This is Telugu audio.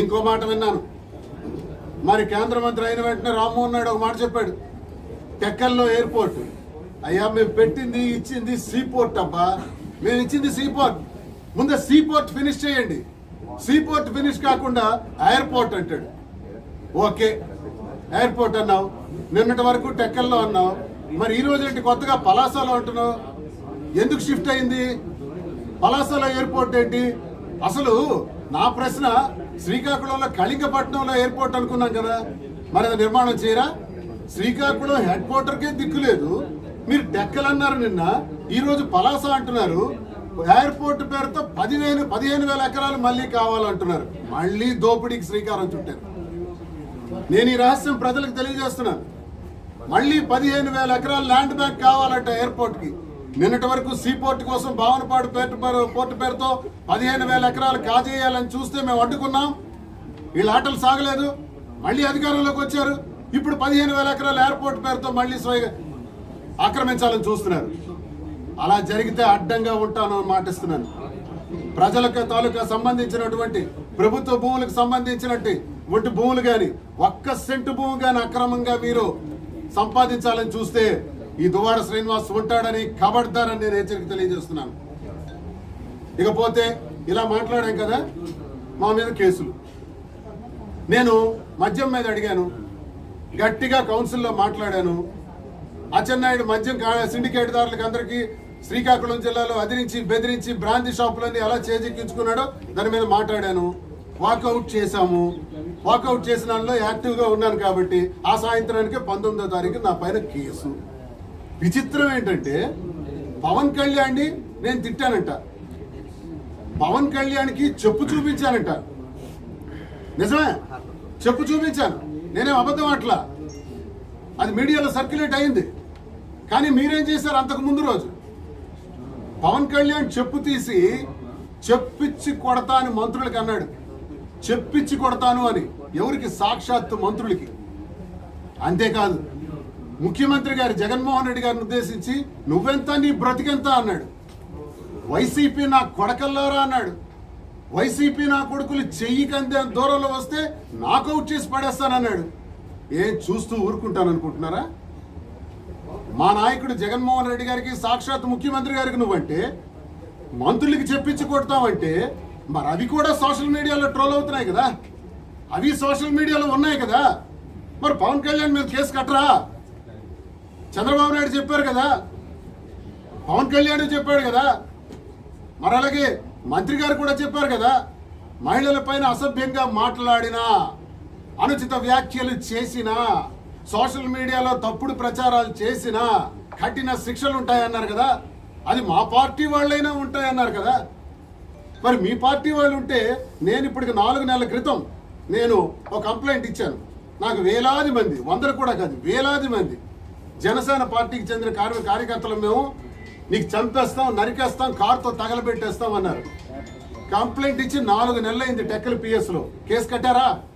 ఇంకో మాట విన్నాను. మరి కేంద్ర మంత్రి అయిన వెంటనే రామ్మోహన్ నాయుడు ఒక మాట చెప్పాడు. టెక్కల్లో ఎయిర్పోర్ట్. అయ్యా మేము పెట్టింది ఇచ్చింది సీపోర్ట్ అబ్బా. మేము ఇచ్చింది సీపోర్ట్. ముందే సీపోర్ట్ ఫినిష్ చేయండి. సీపోర్ట్ ఫినిష్ కాకుండా ఎయిర్పోర్ట్ అంటాడు. ఓకే. ఎయిర్పోర్ట్ అన్నావు. నిన్నటి వరకు టెక్కల్లో అన్నావు. మరి ఈ రోజు ఏంటి కొత్తగా పలాసలో అంటున్నావు? ఎందుకు షిఫ్ట్ అయింది? పలాసలో ఎయిర్పోర్ట్ ఏంటి? అసలు నా ప్రశ్న శ్రీకాకుళంలో కళింగపట్నంలో ఎయిర్పోర్ట్ అనుకున్నాం కదా. మరి అది నిర్మాణం చేయరా? శ్రీకాకుళం హెడ్ క్వార్టర్కే దిక్కు లేదు. మీరు డెక్కలు అన్నారు నిన్న. ఈరోజు పలాస అంటున్నారు. ఎయిర్పోర్ట్ పేరుతో పదివేలు పదిహేను వేల ఎకరాలు మళ్ళీ కావాలంటున్నారు. మళ్ళీ దోపిడీకి శ్రీకారం చుట్టారు. నేను ఈ రహస్యం ప్రజలకు తెలియజేస్తున్నాను. మళ్ళీ పదిహేను వేల ఎకరాల ల్యాండ్ బ్యాంక్ కావాలంట ఎయిర్పోర్ట్కి. నిన్నటి వరకు సీపోర్ట్ కోసం భావనపాడు పేరు పేరు- పోర్టు పేరుతో పదిహేను వేల ఎకరాలు కాజేయాలని చూస్తే మేము అడ్డుకున్నాం. వీళ్ళ ఆటలు సాగలేదు. మళ్ళీ అధికారంలోకి వచ్చారు. ఇప్పుడు పదిహేను వేల ఎకరాలు ఎయిర్పోర్ట్ పేరుతో మళ్ళీ స్వయ ఆక్రమించాలని చూస్తున్నారు. అలా జరిగితే అడ్డంగా ఉంటాను మాటిస్తున్నాను. ప్రజలకు తాలూకా సంబంధించినటువంటి ప్రభుత్వ భూములకు సంబంధించినట్టు వంటి భూములు కానీ ఒక్క సెంటు భూమి కానీ అక్రమంగా మీరు సంపాదించాలని చూస్తే ఈ దువాడ శ్రీనివాస్ ఉంటాడని కబడ్దారని నేను హెచ్చరిక తెలియజేస్తున్నాను. ఇకపోతే ఇలా మాట్లాడాం కదా మా మీద కేసులు. నేను మద్యం మీద అడిగాను గట్టిగా కౌన్సిల్లో మాట్లాడాను. అచ్చెన్నాయుడు మద్యం కా- సిండికేట్ దారులకు అందరికీ శ్రీకాకుళం జిల్లాలో అదిరించి బెదిరించి బ్రాంతి షాపులన్నీ ఎలా చేజిక్కించుకున్నాడో దాని మీద మాట్లాడాను. వాకౌట్ చేశాము. వాకౌట్ చేసిన దానిలో యాక్టివ్గా ఉన్నాను కాబట్టి ఆ సాయంత్రానికి పంతొమ్మిదో తారీఖు నా పైన కేసు. విచిత్రం ఏంటంటే పవన్ కళ్యాణ్ని నేను తిట్టానంట. పవన్ కళ్యాణ్కి చెప్పు చూపించానంట. నిజమే? చెప్పు చూపించాను. నేనేం అబద్ధం అట్లా? అది మీడియాలో సర్క్యులేట్ అయింది. కానీ మీరేం చేశారు అంతకు ముందు రోజు? పవన్ కళ్యాణ్ చెప్పు తీసి చెప్పిచ్చి కొడతా అని మంత్రులకి అన్నాడు. చెప్పిచ్చి కొడతాను అని. ఎవరికి? సాక్షాత్తు మంత్రులకి. అంతేకాదు ముఖ్యమంత్రి గారు జగన్మోహన్ రెడ్డి గారిని ఉద్దేశించి నువ్వెంత నీ బ్రతికెంత అన్నాడు. వైసీపీ నా కొడకల్లారా అన్నాడు. వైసీపీ నా కొడుకులు చెయ్యి కందే దూరంలో వస్తే నాకౌట్ చేసి పడేస్తానన్నాడు. ఏం చూస్తూ ఊరుకుంటాను అనుకుంటున్నారా మా నాయకుడు జగన్మోహన్ రెడ్డి గారికి సాక్షాత్ ముఖ్యమంత్రి గారికి నువ్వంటే మంత్రులకి చెప్పించి కొడతావంటే మరి అవి కూడా సోషల్ మీడియాలో ట్రోల్ అవుతున్నాయి కదా. అవి సోషల్ మీడియాలో ఉన్నాయి కదా. మరి పవన్ కళ్యాణ్ మీద కేసు కట్టరా? చంద్రబాబు నాయుడు చెప్పారు కదా. పవన్ కళ్యాణ్ చెప్పాడు కదా. మరి అలాగే మంత్రి గారు కూడా చెప్పారు కదా మహిళలపైన అసభ్యంగా మాట్లాడినా అనుచిత వ్యాఖ్యలు చేసినా సోషల్ మీడియాలో తప్పుడు ప్రచారాలు చేసినా కఠిన శిక్షలు ఉంటాయన్నారు కదా. అది మా పార్టీ వాళ్ళైనా ఉంటాయన్నారు కదా. మరి మీ పార్టీ వాళ్ళు ఉంటే నేను ఇప్పటికి నాలుగు నెలల క్రితం నేను ఒక కంప్లైంట్ ఇచ్చాను. నాకు వేలాది మంది వందలు కూడా కాదు వేలాది మంది జనసేన పార్టీకి చెందిన కార్య కార్యకర్తలు మేము. నీకు చంపేస్తాం నరికేస్తాం కారుతో తగలబెట్టేస్తాం అన్నారు. కంప్లైంట్ ఇచ్చి నాలుగు నెలలైంది టెక్కల పిఎస్లో కేసు కట్టారా?